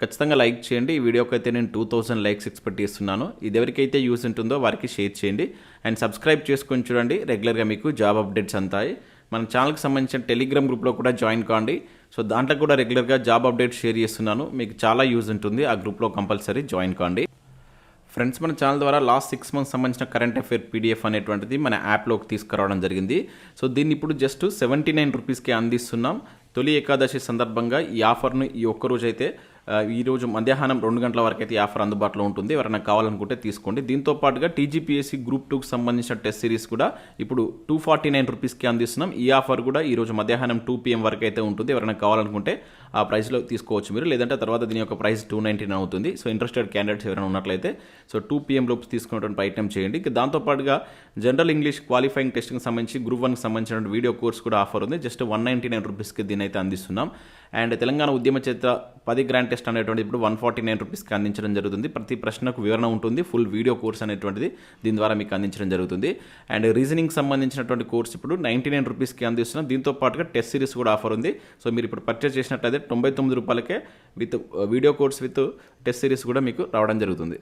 ఖచ్చితంగా లైక్ చేయండి. ఈ వీడియోకి అయితే నేను టూ థౌసండ్ లైక్స్ ఎక్స్పెక్ట్ చేస్తున్నాను. ఇది ఎవరికైతే యూస్ ఉంటుందో వారికి షేర్ చేయండి. అండ్ సబ్స్క్రైబ్ చేసుకొని చూడండి. రెగ్యులర్గా మీకు జాబ్ అప్డేట్స్ అంతాయి. మన ఛానల్కి సంబంధించిన టెలిగ్రామ్ గ్రూప్లో కూడా జాయిన్ కాండి. సో దాంట్లో కూడా రెగ్యులర్గా జాబ్ అప్డేట్స్ షేర్ చేస్తున్నాను. మీకు చాలా యూజ్ ఉంటుంది. ఆ గ్రూప్లో కంపల్సరీ జాయిన్ కాండి. ఫ్రెండ్స్ మన ఛానల్ ద్వారా లాస్ట్ సిక్స్ మంత్స్ సంబంధించిన కరెంట్ అఫేర్ పీడిఎఫ్ అనేటువంటిది మన యాప్లోకి తీసుకురావడం జరిగింది. సో దీన్ని ఇప్పుడు జస్ట్ సెవెంటీ నైన్ రూపీస్కి అందిస్తున్నాం. తొలి ఏకాదశి సందర్భంగా ఈ ఆఫర్ను ఈ ఒక్కరోజైతే అయితే ఈరోజు మధ్యాహ్నం రెండు గంటల వరకు అయితే ఆఫర్ అందుబాటులో ఉంటుంది. ఎవరైనా కావాలనుకుంటే తీసుకోండి. దీంతో పాటుగా టీజీపీఎస్సీ గ్రూప్ టూకి సంబంధించిన టెస్ట్ సిరీస్ కూడా ఇప్పుడు టూ ఫార్టీ నైన్ రూపీస్కి అందిస్తున్నాం. ఈ ఆఫర్ కూడా ఈ రోజు మధ్యాహ్నం టూ పీఎం వరకు అయితే ఉంటుంది. ఎవరైనా కావాలనుకుంటే ఆ ప్రైస్లో తీసుకోవచ్చు మీరు. లేదంటే తర్వాత దీని యొక్క ప్రైస్ టూ నైంటీన్ అవుతుంది. సో ఇంట్రెస్టెడ్ క్యాండిడేట్స్ ఎవరైనా ఉన్నట్లయితే సో టూ పీఎం లోపు తీసుకునేటువంటి ప్రయత్నం చేయండి. ఇక దాంతోపాటుగా జనరల్ ఇంగ్లీష్ క్వాలిఫైయింగ్ టెస్ట్కి సంబంధించి గ్రూప్ వన్కి సంబంధించిన వీడియో కోర్స్ కూడా ఆఫర్ ఉంది. జస్ట్ వన్ నైంటీ నైన్ రూపీస్కి దీని అయితే అందిస్తున్నాం. అండ్ తెలంగాణ ఉద్యమ చేత పది గ్రాండ్ టెస్ట్ అనేటువంటి ఇప్పుడు వన్ ఫార్టీ నైన్ రూపీస్కి అందించడం జరుగుతుంది. ప్రతి ప్రశ్నకు వివరణ ఉంటుంది. ఫుల్ వీడియో కోర్స్ అనేటువంటిది దీని ద్వారా మీకు అందించడం జరుగుతుంది. అండ్ రీజనింగ్ సంబంధించినటువంటి కోర్స్ ఇప్పుడు నైంటీ నైన్ రూపీస్కి అందిస్తున్నాం దీంతో పాటుగా టెస్ట్ సిరీస్ కూడా ఆఫర్ ఉంది. సో మీరు ఇప్పుడు పర్చేస్ చేసినట్లయితే తొంభై తొమ్మిది రూపాయలకే with video course with test series కూడా మీకు రావడం జరుగుతుంది.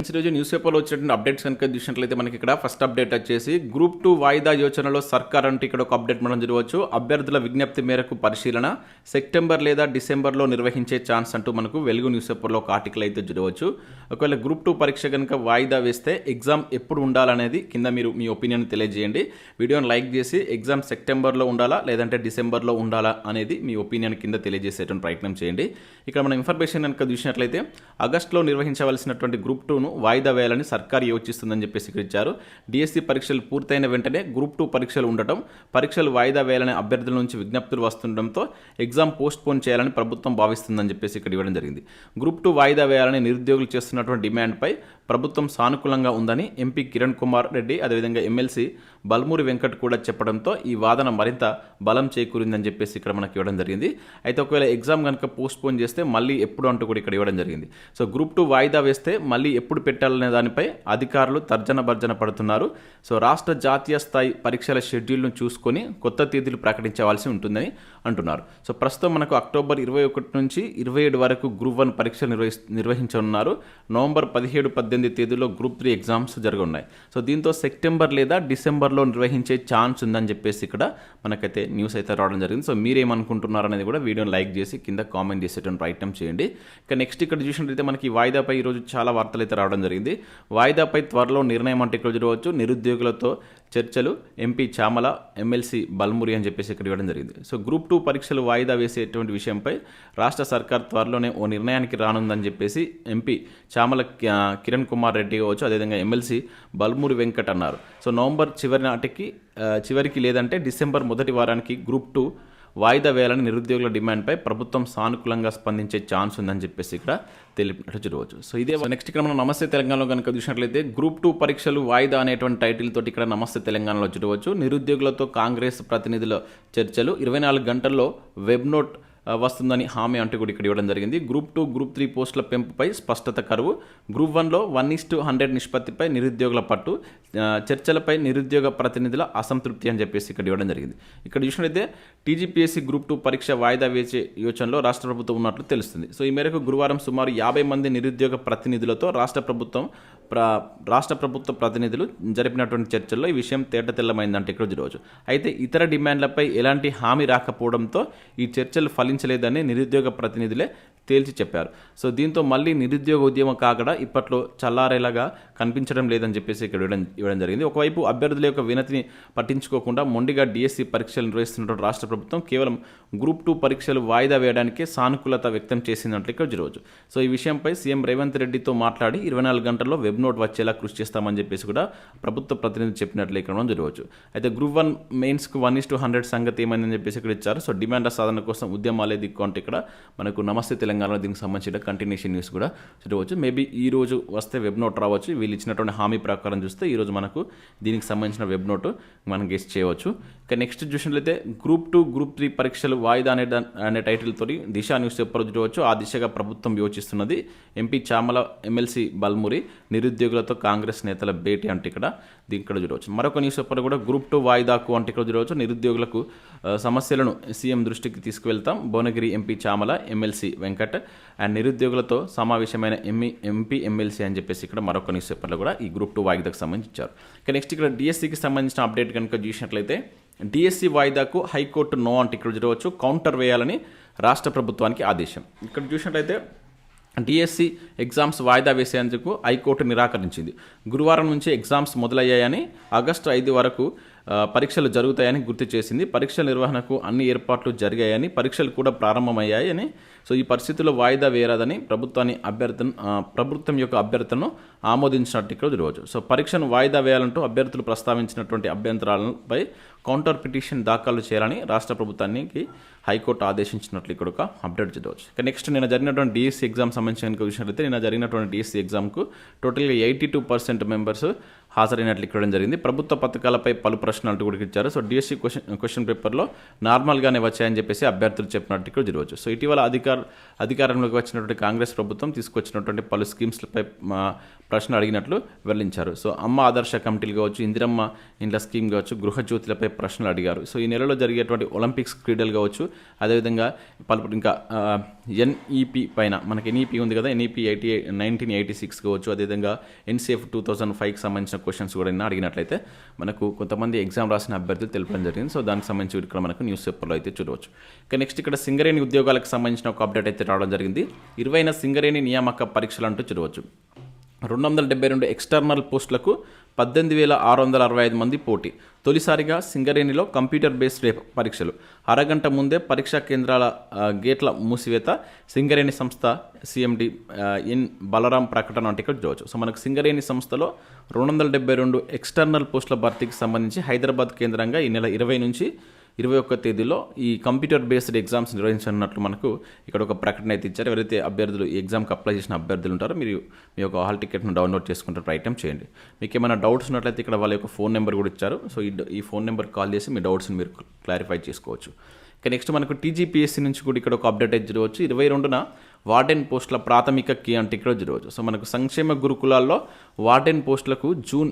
ఈరోజు న్యూస్ పేపర్లో వచ్చినటువంటి అప్డేట్స్ కనుక చూసినట్లయితే మనకి ఇక్కడ ఫస్ట్ అప్డేట్ వచ్చేసి గ్రూప్ టూ వాయిదా యోచనలో సర్కార్ అంటే ఇక్కడ ఒక అప్డేట్ మనం చూడవచ్చు అభ్యర్థుల విజ్ఞప్తి మేరకు పరిశీలన సెప్టెంబర్ లేదా డిసెంబర్లో నిర్వహించే ఛాన్స్ అంటూ మనకు వెలుగు న్యూస్ పేపర్లో ఒక ఆర్టికల్ అయితే చూడవచ్చు ఒకవేళ గ్రూప్ టూ పరీక్ష కనుక వాయిదా వేస్తే ఎగ్జామ్ ఎప్పుడు ఉండాలనేది కింద మీరు మీ ఒపీనియన్ తెలియజేయండి. వీడియోని లైక్ చేసి ఎగ్జామ్ సెప్టెంబర్లో ఉండాలా లేదంటే డిసెంబర్లో ఉండాలా అనేది మీ ఒపీనియన్ కింద తెలియజేసేటువంటి ప్రయత్నం చేయండి. ఇక్కడ మనం ఇన్ఫర్మేషన్ కనుక చూసినట్లయితే ఆగస్టులో నిర్వహించవలసినటువంటి గ్రూప్ టూను వాయిదా వేయాలని సర్కార్ యోచిస్తుందని చెప్పేసి ఇక్కడ ఇచ్చారు డిఎస్సి పరీక్షలు పూర్తయిన వెంటనే గ్రూప్ టూ పరీక్షలు ఉండటం పరీక్షలు వాయిదా వేయాలని అభ్యర్థుల నుంచి విజ్ఞప్తులు వస్తుండటంతో ఎగ్జామ్ పోస్ట్ పోన్ చేయాలని ప్రభుత్వం భావిస్తుందని చెప్పేసి ఇక్కడ ఇవ్వడం జరిగింది. గ్రూప్ టూ వాయిదా వేయాలని నిరుద్యోగులు చేస్తున్నటువంటి డిమాండ్పై ప్రభుత్వం సానుకూలంగా ఉందని ఎంపీ కిరణ్ కుమార్ రెడ్డి అదేవిధంగా ఎమ్మెల్సీ బల్మూరి వెంకట్ కూడా చెప్పడంతో ఈ వాదన మరింత బలం చేకూరిందని చెప్పేసి ఇక్కడ మనకి ఇవ్వడం జరిగింది. అయితే ఒకవేళ ఎగ్జామ్ కనుక పోస్ట్ పోన్ చేస్తే మళ్ళీ ఎప్పుడు అంటూ కూడా ఇక్కడ ఇవ్వడం జరిగింది. సో గ్రూప్ టూ వాయిదా వేస్తే మళ్ళీ ఎప్పుడు పెట్టాలనే దానిపై అధికారులు తర్జన భర్జన పడుతున్నారు. సో రాష్ట్ర జాతీయ స్థాయి పరీక్షల షెడ్యూల్ను చూసుకొని కొత్త తేదీలు ప్రకటించవలసి ఉంటుందని అంటున్నారు. సో ప్రస్తుతం మనకు అక్టోబర్ ఇరవై ఒకటి నుంచి ఇరవై ఏడు వరకు గ్రూప్ వన్ పరీక్షలు నిర్వహి నిర్వహించనున్నారు. నవంబర్ పదిహేడు పద్దెనిమిది తేదీలో గ్రూప్ త్రీ ఎగ్జామ్స్ జరగనున్నాయి. సో దీంతో సెప్టెంబర్ లేదా డిసెంబర్లో నిర్వహించే ఛాన్స్ ఉందని చెప్పేసి ఇక్కడ మనకైతే న్యూస్ అయితే రావడం జరిగింది. సో మీరేమనుకుంటున్నారు అనేది కూడా వీడియోని లైక్ చేసి కింద కామెంట్ చేసేటువంటి ప్రయత్నం చేయండి. ఇక నెక్స్ట్ ఇక్కడ చూసినట్లయితే మనకి వాయిదాపై ఈరోజు చాలా వార్తలు అయితే రావడం జరిగింది. వాయిదాపై త్వరలో నిర్ణయం అంటే ఇక్కడ చూడవచ్చు. నిరుద్యోగులతో చర్చలు ఎంపీ చామల ఎమ్మెల్సీ బల్మురి అని చెప్పేసి ఇక్కడ ఇవ్వడం జరిగింది. సో గ్రూప్ టూ పరీక్షలు వాయిదా వేసేటువంటి విషయంపై రాష్ట్ర సర్కార్ త్వరలోనే ఓ నిర్ణయానికి రానుందని చెప్పేసి ఎంపీ చామల కిరణ్ కుమార్ రెడ్డి కావచ్చు అదేవిధంగా ఎమ్మెల్సీ బల్మూరి వెంకట్ అన్నారు. సో నవంబర్ చివరి నాటికి చివరికి లేదంటే డిసెంబర్ మొదటి వారానికి గ్రూప్ టూ వాయిదా వేయాలని నిరుద్యోగుల డిమాండ్పై ప్రభుత్వం సానుకూలంగా స్పందించే ఛాన్స్ ఉందని చెప్పేసి ఇక్కడ తెలిపినట్టు చూడవచ్చు. సో ఇదే నెక్స్ట్ ఇక్కడ మనం నమస్తే తెలంగాణలో కనుక చూసినట్లయితే గ్రూప్ టూ పరీక్షలు వాయిదా అనేటువంటి టైటిల్ తోటి ఇక్కడ నమస్తే తెలంగాణలో చూడవచ్చు. నిరుద్యోగులతో కాంగ్రెస్ ప్రతినిధుల చర్చలు. ఇరవై నాలుగు గంటల్లో వెబ్ నోట్ వస్తుందని హామీ అంటూ కూడా ఇక్కడ ఇవ్వడం జరిగింది. గ్రూప్ టూ గ్రూప్ త్రీ పోస్టుల పెంపుపై స్పష్టత కరువు. గ్రూప్ వన్లో వన్ ఇస్ టు హండ్రెడ్ నిష్పత్తిపై నిరుద్యోగుల పట్టు. చర్చలపై నిరుద్యోగ ప్రతినిధుల అసంతృప్తి అని చెప్పేసి ఇక్కడ ఇవ్వడం జరిగింది. ఇక్కడ చూసినట్లయితే టీజీపీఎస్సీ గ్రూప్ టూ పరీక్ష వాయిదా వేసే యోచనలో రాష్ట్ర ప్రభుత్వం ఉన్నట్లు తెలుస్తుంది. సో ఈ మేరకు గురువారం సుమారు యాభై మంది నిరుద్యోగ ప్రతినిధులతో రాష్ట్ర ప్రభుత్వం ప్ర రాష్ట్ర ప్రభుత్వ ప్రతినిధులు జరిపినటువంటి చర్చల్లో ఈ విషయం తేట తెల్లమైందంటే ఇక్కడ చూడవచ్చు అయితే ఇతర డిమాండ్లపై ఎలాంటి హామీ రాకపోవడంతో ఈ చర్చలు ఫలించలేదని నిరుద్యోగ ప్రతినిధులే తేల్చి చెప్పారు. సో దీంతో మళ్ళీ నిరుద్యోగ ఉద్యమం కాకడా ఇప్పట్లో చల్లారేలాగా కనిపించడం లేదని చెప్పేసి ఇక్కడ ఇవ్వడం ఇవ్వడం జరిగింది. ఒకవైపు అభ్యర్థుల యొక్క వినతిని పట్టించుకోకుండా మొండిగా డిఎస్సి పరీక్షలు నిర్వహిస్తున్నటువంటి రాష్ట్ర ప్రభుత్వం కేవలం గ్రూప్ టూ పరీక్షలు వాయిదా వేయడానికే సానుకూలత వ్యక్తం చేసిందంటే ఇక్కడ ఈరోజు. సో ఈ విషయంపై సీఎం రేవంత్ రెడ్డితో మాట్లాడి ఇరవై నాలుగు గంటల్లో వెబ్ నోట్ వచ్చేలా కృషి చేస్తామని చెప్పేసి కూడా ప్రభుత్వ ప్రతినిధి చెప్పినట్లు ఇక్కడ జరగవచ్చు. అయితే గ్రూప్ వన్ మెయిన్స్కు వన్ ఇస్ టు హండ్రెడ్ సంగతి ఏమైందని చెప్పేసి ఇక్కడ ఇచ్చారు. సో డిమాండ్ సాధన కోసం ఉద్యమాలే దిక్కు అంటే ఇక్కడ మనకు నమస్తే తెలంగాణలో దీనికి సంబంధించిన కంటిన్యూషన్ న్యూస్ కూడా చూడవచ్చు. మేబీ ఈ రోజు వస్తే వెబ్ నోట్ రావచ్చు. వీళ్ళు ఇచ్చినటువంటి హామీ ప్రకారం చూస్తే ఈ రోజు మనకు దీనికి సంబంధించిన వెబ్ నోట్ మనం గెస్ట్ చేయవచ్చు. ఇక నెక్స్ట్ చూసినట్లయితే గ్రూప్ టూ గ్రూప్ త్రీ పరీక్షలు వాయిదా అనే అనే టైటిల్తో దిశ న్యూస్ పేపర్ చూడవచ్చు. ఆ దిశగా ప్రభుత్వం యోచిస్తున్నది. ఎంపీ చామల ఎమ్మెల్సీ బల్మురి నిరుద్యోగులతో కాంగ్రెస్ నేతల భేటీ అంటే ఇక్కడ. ఇక్కడ చూడవచ్చు. మరొక న్యూస్ పేపర్ కూడా గ్రూప్ టూ వాయిదాకు అంటే ఇక్కడ చూడవచ్చు. నిరుద్యోగులకు సమస్యలను సీఎం దృష్టికి తీసుకువెళ్తాం. Bhuvanagiri MP Chamala MLC Venkat and నిరుద్యోగులతో సమావేశమైన ఎంఈ ఎంపీ ఎమ్మెల్సీ అని చెప్పేసి ఇక్కడ మరొక న్యూస్ పేపర్లో కూడా ఈ గ్రూప్ టూ వాయిదాకు సంబంధించి ఇచ్చారు ఇక నెక్స్ట్ ఇక్కడ డిఎస్సికి సంబంధించిన అప్డేట్ కనుక చూసినట్లయితే డిఎస్సి వాయిదాకు హైకోర్టు నో అంటే ఇక్కడ చూడవచ్చు. కౌంటర్ వేయాలని రాష్ట్ర ప్రభుత్వానికి ఆదేశం. ఇక్కడ చూసినట్లయితే డిఎస్సి ఎగ్జామ్స్ వాయిదా వేసేందుకు హైకోర్టు నిరాకరించింది. గురువారం నుంచి ఎగ్జామ్స్ మొదలయ్యాయని ఆగస్టు ఐదు వరకు పరీక్షలు జరుగుతాయని గుర్తు చేసింది. పరీక్షల నిర్వహణకు అన్ని ఏర్పాట్లు జరిగాయని పరీక్షలు కూడా ప్రారంభమయ్యాయని సో ఈ పరిస్థితుల్లో వాయిదా వేరాదని ప్రభుత్వాన్ని అభ్యర్థన ప్రభుత్వం యొక్క అభ్యర్థనను ఆమోదించినట్టు ఇక్కడ రోజు సో పరీక్షను వాయిదా వేయాలంటూ అభ్యర్థులు ప్రస్తావించినటువంటి అభ్యంతరాలపై కౌంటర్ పిటిషన్ దాఖలు చేయాలని రాష్ట్ర ప్రభుత్వానికి హైకోర్టు ఆదేశించినట్లు ఇక్కడ ఒక అప్డేట్ చదవచ్చు ఇక నెక్స్ట్ నిన్న జరిగినటువంటి డిఎస్సి ఎగ్జామ్ సంబంధించిన కనుక చూసినట్లయితే నిన్న జరిగినటువంటి డిఎస్సి ఎగ్జామ్కు టోటల్గా ఎయిటీ టూ పర్సెంట్ మెంబర్స్ హాజరైనట్లు ఇక్కడం జరిగింది. ప్రభుత్వ పథకాలపై పలు ప్రశ్నలు అంటూ కూడా ఇచ్చారు. సో డిఎస్సి క్వశ్చన్ క్వశ్చన్ పేపర్లో నార్మల్గానే వచ్చాయని చెప్పేసి అభ్యర్థులు చెప్పినట్టు ఇక్కడ జరగవచ్చు సో ఇటీవల అధికార అధికారంలోకి వచ్చినటువంటి కాంగ్రెస్ ప్రభుత్వం తీసుకొచ్చినటువంటి పలు స్కీమ్స్లపై ప్రశ్న అడిగినట్లు వెల్లడించారు. సో అమ్మ ఆదర్శ కమిటీలు కావచ్చు ఇందిరమ్మ ఇండ్ల స్కీమ్ కావచ్చు గృహజ్యోతులపై ప్రశ్నలు అడిగారు. సో ఈ నెలలో జరిగేటువంటి ఒలింపిక్స్ క్రీడలు కావచ్చు అదేవిధంగా పలు ఇంకా ఎన్ఈపి పైన మనకి ఎన్ఈపి ఉంది కదా NEP eighty nineteen eighty six కావచ్చు అదేవిధంగా ఎన్సీఎఫ్ టూ థౌసండ్ ఫైవ్కి సంబంధించిన క్వశ్చన్స్ కూడా నిన్న అడిగినట్లయితే మనకు కొంతమంది ఎగ్జామ్ రాసిన అభ్యర్థులు తెలపడం జరిగింది. సో దానికి సంబంధించి ఇక్కడ మనకు న్యూస్ పేపర్లో అయితే చూడవచ్చు. ఇక నెక్స్ట్ ఇక్కడ సింగరేణి ఉద్యోగాలకు సంబంధించిన ఒక అప్డేట్ అయితే రావడం జరిగింది. ఇరవైన సింగరేణి నియామక పరీక్షలు అంటూ చూడవచ్చు. రెండు వందల డెబ్బై రెండు ఎక్స్టర్నల్ పోస్టులకు పద్దెనిమిది వేల ఆరు వందల అరవై ఐదు మంది పోటీ. తొలిసారిగా సింగరేణిలో కంప్యూటర్ బేస్డ్ పరీక్షలు. అరగంట ముందే పరీక్షా కేంద్రాల గేట్ల మూసివేత సింగరేణి సంస్థ సిఎండి ఎన్ బలరాం ప్రకటన అంటే ఇక్కడ చూడవచ్చు. సో మనకు సింగరేణి సంస్థలో రెండు వందల డెబ్బై రెండు ఎక్స్టర్నల్ పోస్టుల భర్తీకి సంబంధించి హైదరాబాద్ కేంద్రంగా ఈ నెల ఇరవై నుంచి ఇరవై ఒక్క తేదీలో ఈ కంప్యూటర్ బేస్డ్ ఎగ్జామ్స్ నిర్వహించనున్నట్లు మనకు ఇక్కడ ఒక ప్రకటన అయితే ఇచ్చారు. ఎవరైతే అభ్యర్థులు ఈ ఎగ్జామ్కి అప్లై చేసిన అభ్యర్థులు ఉంటారో మీరు మీ యొక్క హాల్ టికెట్ను డౌన్లోడ్ చేసుకుంటే ప్రయత్నం చేయండి. మీకు ఏమైనా డౌట్స్ ఉన్నట్లయితే ఇక్కడ వాళ్ళ యొక్క ఫోన్ నెంబర్ కూడా ఇచ్చారు. సో ఈ ఈ ఫోన్ నెంబర్ కాల్ చేసి మీ డౌట్స్ని మీరు క్లారిఫై చేసుకోవచ్చు. ఇక నెక్స్ట్ మనకు టీజీపీఎస్సీ నుంచి కూడా ఇక్కడ ఒక అప్డేట్ అయితే జరగవచ్చు. ఇరవై రెండున వార్డెన్ పోస్టుల ప్రాథమిక కీ అంటే ఇక్కడ జరగవచ్చు. సో మనకు సంక్షేమ గురుకులాల్లో వార్డెన్ పోస్టులకు జూన్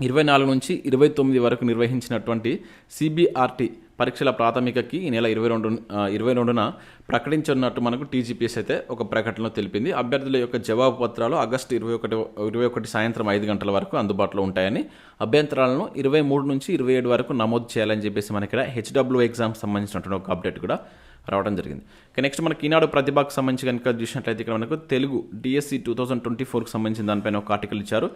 ఇరవై నాలుగు నుంచి ఇరవై తొమ్మిది వరకు నిర్వహించినటువంటి సిబిఆర్టీ పరీక్షల ప్రాథమికకి ఈ నెల ఇరవై రెండు ఇరవై రెండున ప్రకటించనున్నట్టు మనకు టీజీపీఎస్ అయితే ఒక ప్రకటనలో తెలిపింది. అభ్యర్థుల యొక్క జవాబు పత్రాలు ఆగస్టు ఇరవై ఒకటి ఇరవై ఒకటి సాయంత్రం ఐదు గంటల వరకు అందుబాటులో ఉంటాయని అభ్యంతరాలను ఇరవై మూడు నుంచి ఇరవై ఏడు వరకు నమోదు చేయాలని చెప్పేసి మనకి ఇక్కడ హెచ్డబ్ల్యూ ఎగ్జామ్ సంబంధించినటువంటి ఒక అప్డేట్ కూడా రావడం జరిగింది. ఇక నెక్స్ట్ మనకి ఈనాడు ప్రతిభకు సంబంధించి కనుక చూసినట్లయితే ఇక్కడ మనకు Telugu DSC two thousand twenty ఫోర్కి సంబంధించిన దానిపైన ఒక ఆర్టికల్ ఇచ్చారు.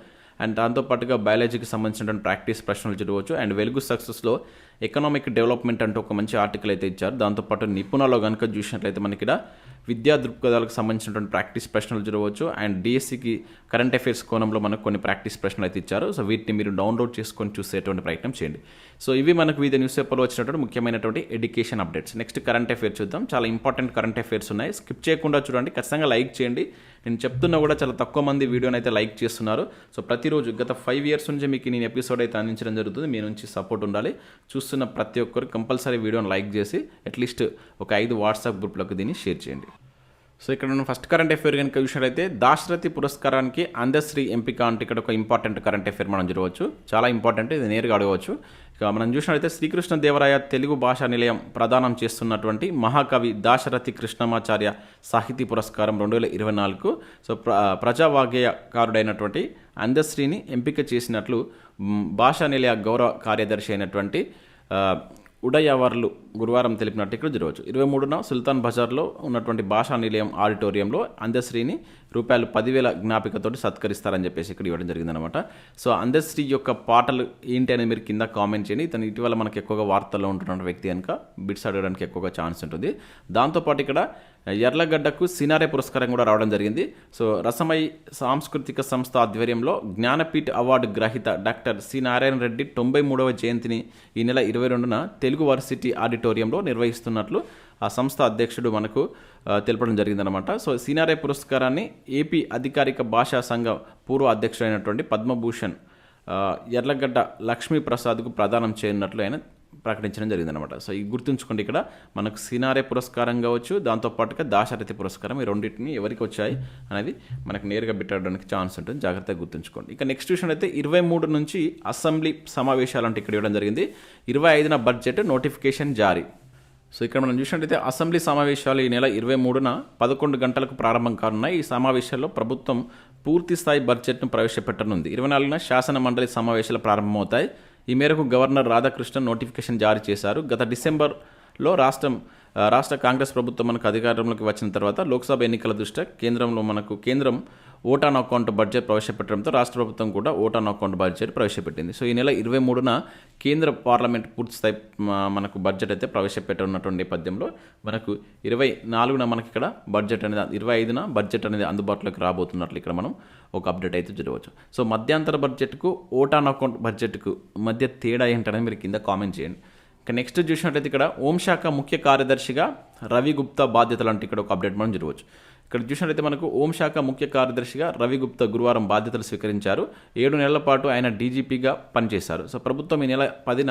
అండ్ దాంతోపాటుగా బయాలజీకి సంబంధించినటువంటి ప్రాక్టీస్ ప్రశ్నలు చదవచ్చు అండ్ వెలుగు సక్సెస్లో ఎకనామిక్ డెవలప్మెంట్ అంటూ ఒక మంచి ఆర్టికల్ అయితే ఇచ్చారు. దాంతోపాటు నిపుణులు కనుక చూసినట్లయితే మనకి ఇక్కడ విద్యా దృక్పథాలకు సంబంధించినటువంటి ప్రాక్టీస్ ప్రశ్నలు చూడవచ్చు అండ్ డిఎస్సికి కరెంట్ అఫైర్స్ కోణంలో మనకు కొన్ని ప్రాక్టీస్ ప్రశ్నలు అయితే ఇచ్చారు. సో వీటిని మీరు డౌన్లోడ్ చేసుకొని చూసేటువంటి ప్రయత్నం చేయండి. సో ఇవి మనకు వివిధ న్యూస్ పేపర్లో వచ్చినటువంటి ముఖ్యమైనటువంటి education updates next current affairs చూద్దాం. చాలా ఇంపార్టెంట్ కరెంట్ అఫైర్స్ ఉన్నాయి. స్కిప్ చేయకుండా చూడండి. ఖచ్చితంగా లైక్ చేయండి. నేను చెప్తున్నా కూడా చాలా తక్కువ మంది వీడియోని అయితే లైక్ చేస్తున్నారు. సో ప్రతిరోజు గత ఫైవ్ ఇయర్స్ నుంచి మీకు నేను ఎపిసోడ్ అయితే అందించడం జరుగుతుంది. మీ నుంచి సపోర్ట్ ఉండాలి. చూస్తున్న ప్రతి ఒక్కరు కంపల్సరీ వీడియోని లైక్ చేసి అట్లీస్ట్ ఒక ఐదు వాట్సాప్ గ్రూప్లకు దీన్ని షేర్ చేయండి. సో ఇక్కడ మనం ఫస్ట్ కరెంట్ అఫేర్ కనుక చూసినట్లయితే దాశరథి పురస్కారానికి అందశ్రీ ఎంపిక అంటే ఇక్కడ ఒక ఇంపార్టెంట్ కరెంట్ అఫేర్ మనం చూడవచ్చు. చాలా ఇంపార్టెంట్ ఇది నేరుగా అడగవచ్చు. ఇక మనం చూసినట్లయితే శ్రీకృష్ణ దేవరాయ తెలుగు భాషా నిలయం ప్రదానం చేస్తున్నటువంటి మహాకవి దాశరథి కృష్ణమాచార్య సాహితీ పురస్కారం రెండు వేల ఇరవై నాలుగు. సో ప్ర ప్రజావాగ్యకారుడైనటువంటి అందశ్రీని ఎంపిక చేసినట్లు భాషా నిలయ గౌరవ కార్యదర్శి అయినటువంటి ఉడయవర్లు గురువారం తెలిపినట్టు ఇక్కడ జరగవచ్చు. ఇరవై మూడున సుల్తాన్ బజార్లో ఉన్నటువంటి భాషా నిలయం ఆడిటోరియంలో అందశ్రీని రూపాయలు పదివేల జ్ఞాపికతోటి సత్కరిస్తారని చెప్పేసి ఇక్కడ ఇవ్వడం జరిగిందనమాట సో అందశ్రీ యొక్క పాటలు ఏంటి అనేది మీరు కింద కామెంట్ చేయండి. ఇతను ఇటీవల మనకి ఎక్కువగా వార్తల్లో ఉంటున్న వ్యక్తి కనుక బిట్స్ అడగడానికి ఎక్కువగా ఛాన్స్ ఉంటుంది. దాంతోపాటు ఇక్కడ ఎర్లగడ్డకు సినారే పురస్కారం కూడా రావడం జరిగింది. సో రసమై సాంస్కృతిక సంస్థ ఆధ్వర్యంలో జ్ఞానపీఠ అవార్డు గ్రహీత డాక్టర్ సి నారాయణ రెడ్డి తొంభై మూడవ జయంతిని ఈ నెల ఇరవై రెండున తెలుగు వర్సిటీ ఆడిటోరియంలో నిర్వహిస్తున్నట్లు ఆ సంస్థ అధ్యక్షుడు మనకు తెలపడం జరిగిందనమాట సో సీనారే పురస్కారాన్ని ఏపీ అధికారిక భాషా సంఘ పూర్వ అధ్యక్షుడైనటువంటి పద్మభూషణ్ ఆ, ఎర్లగడ్డ లక్ష్మీ ప్రసాద్కు ప్రదానం చేయనున్నట్లు ఆయన ప్రకటించడం జరిగిందనమాట సో ఈ గుర్తుంచుకోండి ఇక్కడ మనకు సినారే పురస్కారం కావచ్చు దాంతోపాటుగా దాశరథి పురస్కారం ఈ రెండింటిని ఎవరికి వచ్చాయి అనేది మనకు నేరుగా పెట్టడానికి ఛాన్స్ ఉంటుంది. జాగ్రత్తగా గుర్తుంచుకోండి. ఇక నెక్స్ట్ విషయం అయితే ఇరవై మూడు నుంచి అసెంబ్లీ సమావేశాలు అంటే ఇక్కడ ఇవ్వడం జరిగింది. ఇరవై ఐదున బడ్జెట్ నోటిఫికేషన్ జారీ. సో ఇక్కడ మనం చూసినట్టయితే అసెంబ్లీ సమావేశాలు ఈ నెల ఇరవై మూడున పదకొండు గంటలకు ప్రారంభం కానున్నాయి. ఈ సమావేశాల్లో ప్రభుత్వం పూర్తి స్థాయి బడ్జెట్ను ప్రవేశపెట్టనుంది. ఇరవై నాలుగున శాసన మండలి సమావేశాలు ప్రారంభమవుతాయి. ఈ మేరకు గవర్నర్ రాధాకృష్ణన్ నోటిఫికేషన్ జారీ చేశారు. గత డిసెంబర్లో రాష్ట్రం రాష్ట్ర కాంగ్రెస్ ప్రభుత్వం మనకు అధికారంలోకి వచ్చిన తర్వాత లోక్సభ ఎన్నికల దృష్ట్యా కేంద్రంలో మనకు కేంద్రం ఓటాన్ అకౌంట్ బడ్జెట్ ప్రవేశపెట్టడంతో రాష్ట్ర ప్రభుత్వం కూడా ఓటాన్ అకౌంట్ బడ్జెట్ ప్రవేశపెట్టింది. సో ఈ నెల ఇరవై మూడున కేంద్ర పార్లమెంట్ పూర్తి స్థాయి మనకు బడ్జెట్ అయితే ప్రవేశపెట్టనున్నటువంటి నేపథ్యంలో మనకు ఇరవై నాలుగున మనకి ఇక్కడ బడ్జెట్ అనేది ఇరవై ఐదున బడ్జెట్ అనేది అందుబాటులోకి రాబోతున్నట్లు ఇక్కడ మనం ఒక అప్డేట్ అయితే చూడవచ్చు. సో మధ్యాంతర బడ్జెట్కు ఓటాన్ అకౌంట్ బడ్జెట్కు మధ్య తేడా ఏంటనేది మీరు కింద కామెంట్ చేయండి. ఇక నెక్స్ట్ చూసినట్లయితే ఇక్కడ హోంశాఖ ముఖ్య కార్యదర్శిగా రవి గుప్తా బాధ్యతలు అంటే ఇక్కడ ఒక అప్డేట్ మనం చూడవచ్చు. ఇక్కడ చూసినట్లయితే మనకు హోంశాఖ ముఖ్య కార్యదర్శిగా రవి గుప్తా గురువారం బాధ్యతలు స్వీకరించారు. ఏడు నెలల పాటు ఆయన డీజీపీగా పనిచేశారు. సో ప్రభుత్వం ఈ నెల పదిన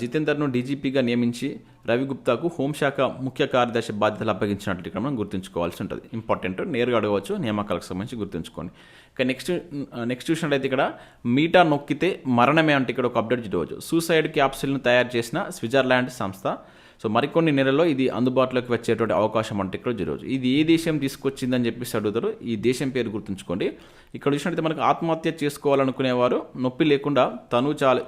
జితేందర్ను డీజీపీగా నియమించి రవిగుప్తాకు హోంశాఖ ముఖ్య కార్యదర్శి బాధ్యతలు అప్పగించినట్లు ఇక్కడ మనం గుర్తుంచుకోవాల్సి ఉంటుంది. ఇంపార్టెంట్ నేరుగా అడగవచ్చు నియామకాలకు సంబంధించి గుర్తుంచుకోండి. ఇక నెక్స్ట్ నెక్స్ట్ చూసినట్లయితే ఇక్కడ మీటా నొక్కితే మరణమే అంటే ఇక్కడ ఒక అప్డేట్ చూడవచ్చు. సూసైడ్ క్యాప్సిల్ను తయారు చేసిన స్విట్జర్లాండ్ సంస్థ సో మరికొన్ని నెలల్లో ఇది అందుబాటులోకి వచ్చేటువంటి అవకాశం అంటే ఇక్కడ జరగవచ్చు. ఇది ఏ దేశం తీసుకొచ్చిందని చెప్పేసి అడుగుతారు. ఈ దేశం పేరు గుర్తుంచుకోండి. ఇక్కడ చూసినట్టు మనకు ఆత్మహత్య చేసుకోవాలనుకునేవారు నొప్పి లేకుండా తను చాలి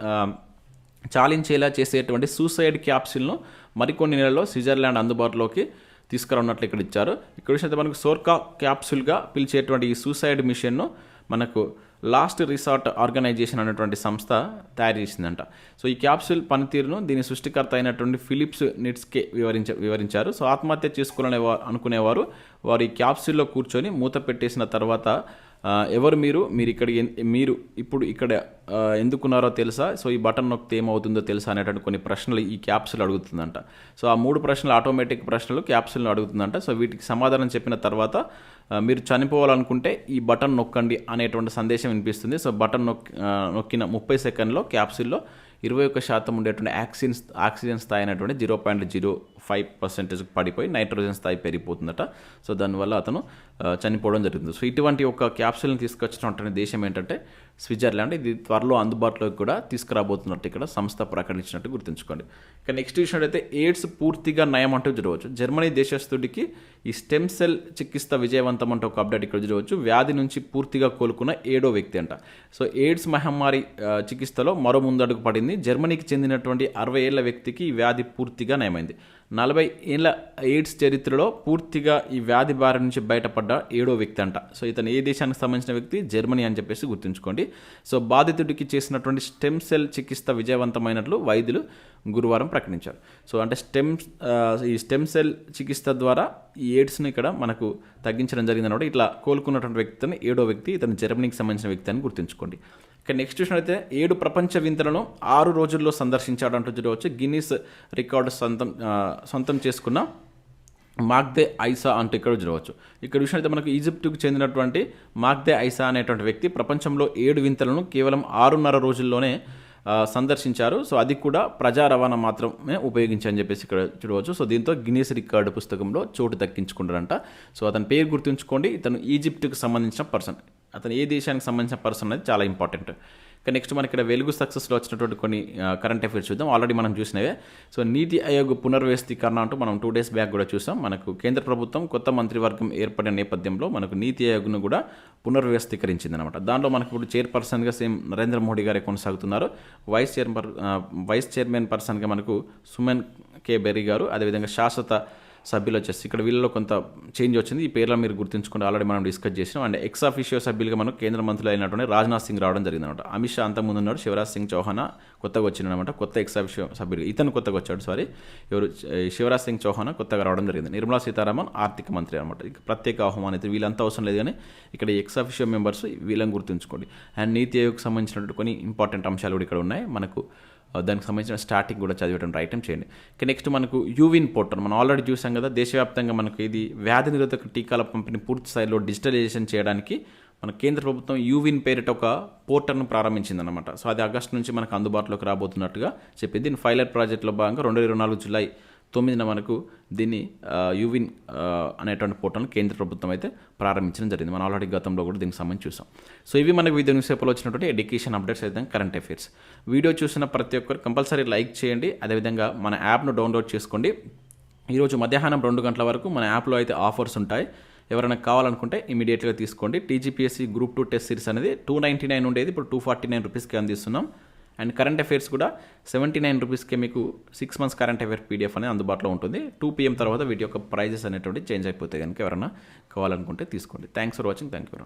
చాలించేలా చేసేటువంటి సూసైడ్ క్యాప్సిల్ను మరికొన్ని నెలల్లో స్విట్జర్లాండ్ అందుబాటులోకి తీసుకురానున్నట్లు ఇక్కడ ఇచ్చారు. ఇక్కడ చూసినట్టు మనకు సోర్కా క్యాప్సుల్గా పిలిచేటువంటి ఈ సూసైడ్ మిషన్ను మనకు లాస్ట్ రిసార్ట్ ఆర్గనైజేషన్ అనేటువంటి సంస్థ తయారు చేసిందంట. సో ఈ క్యాప్సూల్ పనితీరును దీని సృష్టికర్త అయినటువంటి ఫిలిప్స్ నిట్స్కే వివరించ వివరించారు. సో ఆత్మహత్య చేసుకోవాలనే వారు అనుకునేవారు. వారు ఈ క్యాప్సూల్లో కూర్చొని మూత పెట్టేసిన తర్వాత ఎవరు మీరు? మీరు ఇక్కడ మీరు ఇప్పుడు ఇక్కడ ఎందుకున్నారో తెలుసా? సో ఈ బటన్ నొక్కితే ఏమవుతుందో తెలుసా అనేటువంటి కొన్ని ప్రశ్నలు ఈ క్యాప్సూల్ అడుగుతుందంట. సో ఆ మూడు ప్రశ్నలు ఆటోమేటిక్ ప్రశ్నలు క్యాప్సూల్ని అడుగుతుందంట. సో వీటికి సమాధానం చెప్పిన తర్వాత మీరు చనిపోవాలనుకుంటే ఈ బటన్ నొక్కండి అనేటువంటి సందేశం వినిపిస్తుంది. సో బటన్ నొక్కి నొక్కిన ముప్పై సెకండ్లో క్యాప్సుల్లో ఇరవై ఒక్క శాతం ఉండేటువంటి ఆక్సిజన్ ఆక్సిజన్ స్థాయి అనేటువంటి zero point zero five percentage పడిపోయి నైట్రోజన్ స్థాయి పెరిగిపోతుందట. సో దానివల్ల అతను చనిపోవడం జరుగుతుంది. సో ఇటువంటి ఒక క్యాప్సూల్ని తీసుకొచ్చినటువంటి దేశం ఏంటంటే స్విట్జర్లాండ్. ఇది త్వరలో అందుబాటులోకి కూడా తీసుకురాబోతున్నట్టు ఇక్కడ సంస్థ ప్రకటించినట్టు గుర్తుంచుకోండి. ఇక నెక్స్ట్ చూసినట్టయితే ఎయిడ్స్ పూర్తిగా నయం అంటూ చూడవచ్చు జర్మనీ దేశస్థుడికి ఈ స్టెమ్ సెల్ చికిత్స విజయవంతం అంటే ఒక అప్డేట్ ఇక్కడ చూడవచ్చు. వ్యాధి నుంచి పూర్తిగా కోలుకున్న ఏడో వ్యక్తి అంట. సో ఎయిడ్స్ మహమ్మారి చికిత్సలో మరో ముందడుగు పడింది. జర్మనీకి చెందినటువంటి అరవై ఏళ్ళ వ్యక్తికి ఈ వ్యాధి పూర్తిగా నయమైంది. నలభై ఏళ్ళ ఎయిడ్స్ చరిత్రలో పూర్తిగా ఈ వ్యాధి బారి నుంచి బయటపడ్డ ఏడో వ్యక్తి అంట. సో ఇతను ఏ దేశానికి సంబంధించిన వ్యక్తి? జర్మనీ అని చెప్పేసి గుర్తుంచుకోండి. సో బాధితుడికి చేసినటువంటి స్టెమ్ సెల్ చికిత్స విజయవంతమైనట్లు వైద్యులు గురువారం ప్రకటించారు. సో అంటే స్టెమ్ ఈ స్టెమ్ సెల్ చికిత్స ద్వారా ఈ ఎయిడ్స్ని ఇక్కడ మనకు తగ్గించడం జరిగిందన్నమాట. ఇట్లా కోలుకున్నటువంటి వ్యక్తిని ఏడో వ్యక్తి ఇతను జర్మనీకి సంబంధించిన వ్యక్తి అని గుర్తుంచుకోండి. ఇక నెక్స్ట్ చూసినట్లయితే ఏడు ప్రపంచ వింతలను ఆరు రోజుల్లో సందర్శించాడంటూ చూడవచ్చు గిన్నీస్ రికార్డు సొంతం సొంతం చేసుకున్న మాగ్దే ఐసా అంటూ ఇక్కడ చూడవచ్చు ఇక్కడ చూసినట్లయితే మనకు ఈజిప్టుకు చెందినటువంటి మాగ్దే ఐసా అనేటువంటి వ్యక్తి ప్రపంచంలో ఏడు వింతలను కేవలం ఆరున్నర రోజుల్లోనే సందర్శించారు. సో అది కూడా ప్రజా రవాణా మాత్రమే ఉపయోగించని చెప్పేసి ఇక్కడ చూడవచ్చు సో దీంతో గిన్నీస్ రికార్డు పుస్తకంలో చోటు దక్కించుకుంటారంట సో అతని పేరు గుర్తుంచుకోండి. ఇతను ఈజిప్ట్కి సంబంధించిన పర్సన్ అతను ఏ దేశానికి సంబంధించిన పర్సన్ అనేది చాలా ఇంపార్టెంట్. ఇంకా నెక్స్ట్ మనకి ఇక్కడ వెలుగు సక్సెస్లో వచ్చినటువంటి కొన్ని కరెంట్ అఫైర్స్ చూద్దాం. ఆల్రెడీ మనం చూసినవే. సో నీతి ఆయోగ్ పునర్వ్యవస్థీకరణ అంటూ మనం టూ డేస్ బ్యాక్ కూడా చూసాం. మనకు కేంద్ర ప్రభుత్వం కొత్త మంత్రివర్గం ఏర్పడిన నేపథ్యంలో మనకు నీతి ఆయోగ్ను కూడా పునర్వ్యవస్థీకరించింది అనమాట దాంట్లో మనకు ఇప్పుడు చైర్పర్సన్గా సేమ్ నరేంద్ర మోడీ గారే కొనసాగుతున్నారు. వైస్ చైర్మన్ వైస్ చైర్మన్ పర్సన్గా మనకు సుమన్ కే బెర్రీ గారు అదేవిధంగా శాశ్వత సభ్యులు వచ్చేసి. ఇక్కడ వీళ్ళలో కొంత చేంజ్ వచ్చింది. ఈ పేర్లు మీరు గుర్తుంచుకుంటే ఆల్రెడీ మనం డిస్కస్ చేసినాం. అండ్ ఎక్స్ అఫీషియో సభ్యులుగా మనకు కేంద్ర మంత్రులు అయినటువంటి రాజ్నాథ్ సింగ్ రావడం జరిగింది అనమాట అమిత్ షా అంతకుముందు ఉన్నాడు శివరాజ్ సింగ్ చౌహాన్ కొత్తగా వచ్చిందనమాట కొత్త ఎక్స్ అఫీషియో సభ్యులు ఇతను కొత్తగా వచ్చాడు. సారీ ఎవరు? శివరాజ్ సింగ్ చౌహాన్ కొత్తగా రావడం జరిగింది. నిర్మలా సీతారామన్ ఆర్థిక మంత్రి అనమాట ప్రత్యేక ప్రత్యేక ఆహ్వానిత వీళ్ళంతా అవసరం లేదు కానీ ఇక్కడ ఎక్స్ అఫీషియో మెంబర్స్ వీళ్ళని గుర్తుంచుకోండి. అండ్ నీతి ఆయోగ్కి సంబంధించినటువంటి కొన్ని ఇంపార్టెంట్ అంశాలు కూడా ఇక్కడ ఉన్నాయి. మనకు Uh, దానికి సంబంధించిన స్టార్టింగ్ కూడా చదివటం రైటం చేయండి. ఇక నెక్స్ట్ మనకు యూవిన్ పోర్టల్ మనం ఆల్రెడీ చూసాం కదా దేశవ్యాప్తంగా మనకు ఇది వ్యాధి నిరోధక టీకాల పంపిణీ పూర్తి స్థాయిలో డిజిటలైజేషన్ చేయడానికి మన కేంద్ర ప్రభుత్వం యూవిన్ పేరిట ఒక పోర్టల్ను ప్రారంభించిందనమాట సో అది ఆగస్టు నుంచి మనకు అందుబాటులోకి రాబోతున్నట్టుగా చెప్పింది. దీని ఫైలర్ ప్రాజెక్ట్లో భాగంగా రెండు ఇరవై నాలుగు జులై తొమ్మిదిన మనకు దీన్ని ఆ, యూవిన్ అనేటువంటి పోర్టల్ని కేంద్ర ప్రభుత్వం అయితే ప్రారంభించడం జరిగింది. మనం ఆల్రెడీ గతంలో కూడా దీనికి సంబంధించి చూసాం. సో ఇవి మనకు వివిధ న్యూస్ పేపర్లో వచ్చినటువంటి ఎడ్యుకేషన్ అప్డేట్స్ అయితే కరెంట్ అఫైర్స్. వీడియో చూసిన ప్రతి ఒక్కరు కంపల్సరీ లైక్ చేయండి. అదేవిధంగా మన యాప్ను డౌన్లోడ్ చేసుకోండి. ఈరోజు మధ్యాహ్నం రెండు గంటల వరకు మన యాప్లో అయితే ఆఫర్స్ ఉంటాయి. ఎవరైనా కావాలనుకుంటే ఇమీడియట్గా తీసుకోండి. TGPSC group two test series అనేది టూ నైంటీ నైన్ ఉండేది. ఇప్పుడు టూ ఫార్టీ నైన్ రూపీస్కి అందిస్తున్నాం. అండ్ కరెంట్ అఫైర్స్ కూడా సెవెంటీ నైన్ రూపీస్కే మీకు six months current affair PDF అనేది అందుబాటులో ఉంటుంది. టూ పీఎం తర్వాత వీటి యొక్క ప్రైజెస్ అనేటువంటి చేంజ్ అయిపోతాయి కనుక ఎవరైనా కావాలనుకుంటే తీసుకోండి. Thanks for watching thank you